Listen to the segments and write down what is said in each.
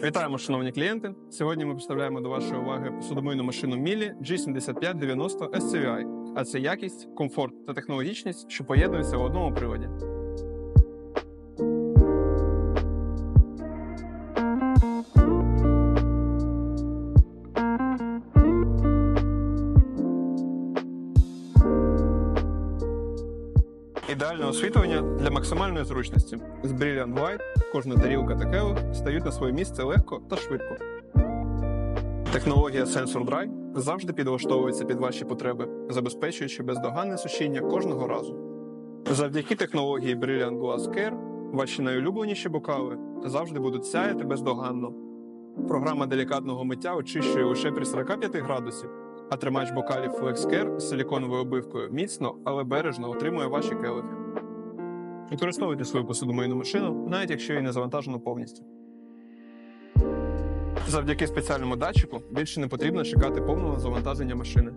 Вітаємо, шановні клієнти. Сьогодні ми представляємо до вашої уваги посудомийну машину Мілі G7590 SCVI. А це якість, комфорт та технологічність, що поєднуються в одному приводі. Ідеальне освітлення для максимальної зручності. З Brilliant White кожна тарілка та келих стають на своє місце легко та швидко. Технологія Sensor Dry завжди підлаштовується під ваші потреби, забезпечуючи бездоганне сушіння кожного разу. Завдяки технології Brilliant Glass Care ваші найулюбленіші бокали завжди будуть сяяти бездоганно. Програма делікатного миття очищує лише при 45 градусів, а тримач бокалів FlexCare з силіконовою обивкою міцно, але бережно отримує ваші келихи. Використовуйте свою посудомийну машину, навіть якщо її не завантажено повністю. Завдяки спеціальному датчику більше не потрібно чекати повного завантаження машини.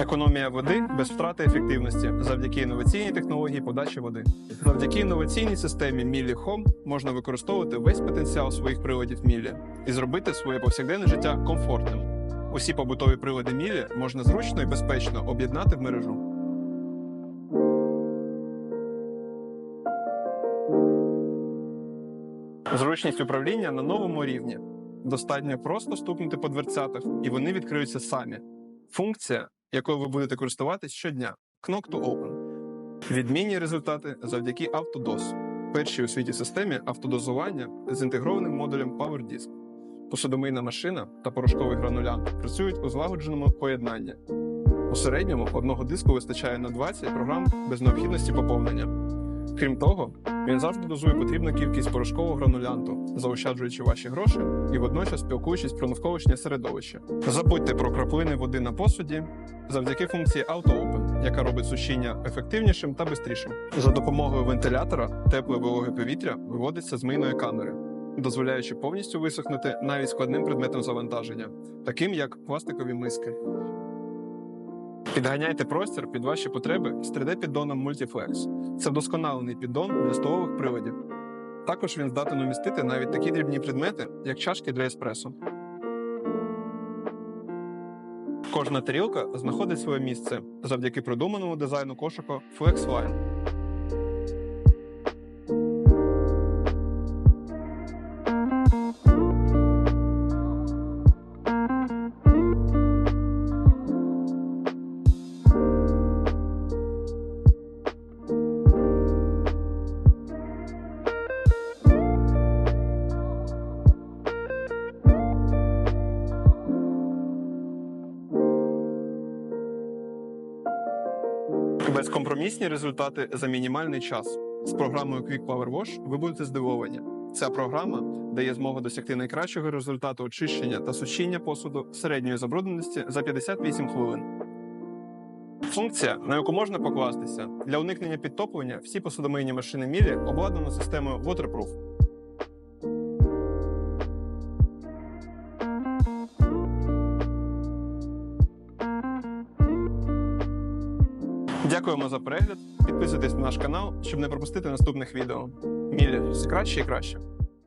Економія води без втрати ефективності завдяки інноваційній технології подачі води. Завдяки інноваційній системі Мілі Home можна використовувати весь потенціал своїх приладів Мілі і зробити своє повсякденне життя комфортним. Усі побутові прилади Мілі можна зручно і безпечно об'єднати в мережу. Зручність управління на новому рівні. Достатньо просто стукнути по дверцятах, і вони відкриються самі. Функція, якою ви будете користуватись щодня Knock to Open. Відмінні результати завдяки Autodos, першій у світі системі автодозування з інтегрованим модулем PowerDisk. Посудомийна машина та порошковий гранулянт працюють у злагодженому поєднанні. У середньому одного диску вистачає на 20 програм без необхідності поповнення. Крім того, він завжди дозує потрібну кількість порошкового гранулянту, заощаджуючи ваші гроші і водночас спілкуючись про навколишнє середовище. Забудьте про краплини води на посуді завдяки функції Auto Open, яка робить сушіння ефективнішим та швидшим. За допомогою вентилятора тепле вологе повітря виводиться з мийної камери, дозволяючи повністю висохнути навіть складним предметом завантаження, таким як пластикові миски. Підганяйте простір під ваші потреби з 3D-піддоном Multiflex. Це вдосконалений піддон для столових приладів. Також він здатен умістити навіть такі дрібні предмети, як чашки для еспресо. Кожна тарілка знаходить своє місце завдяки продуманому дизайну кошика FlexLine. Безкомпромісні результати за мінімальний час. З програмою Quick Power Wash ви будете здивовані. Ця програма дає змогу досягти найкращого результату очищення та сушіння посуду середньої забрудненості за 58 хвилин. Функція, на яку можна покластися, для уникнення підтоплення всі посудомийні машини Мілі обладнано системою Waterproof. Дякуємо за перегляд. Підписуйтесь на наш канал, щоб не пропустити наступних відео. Мілі, все краще і краще.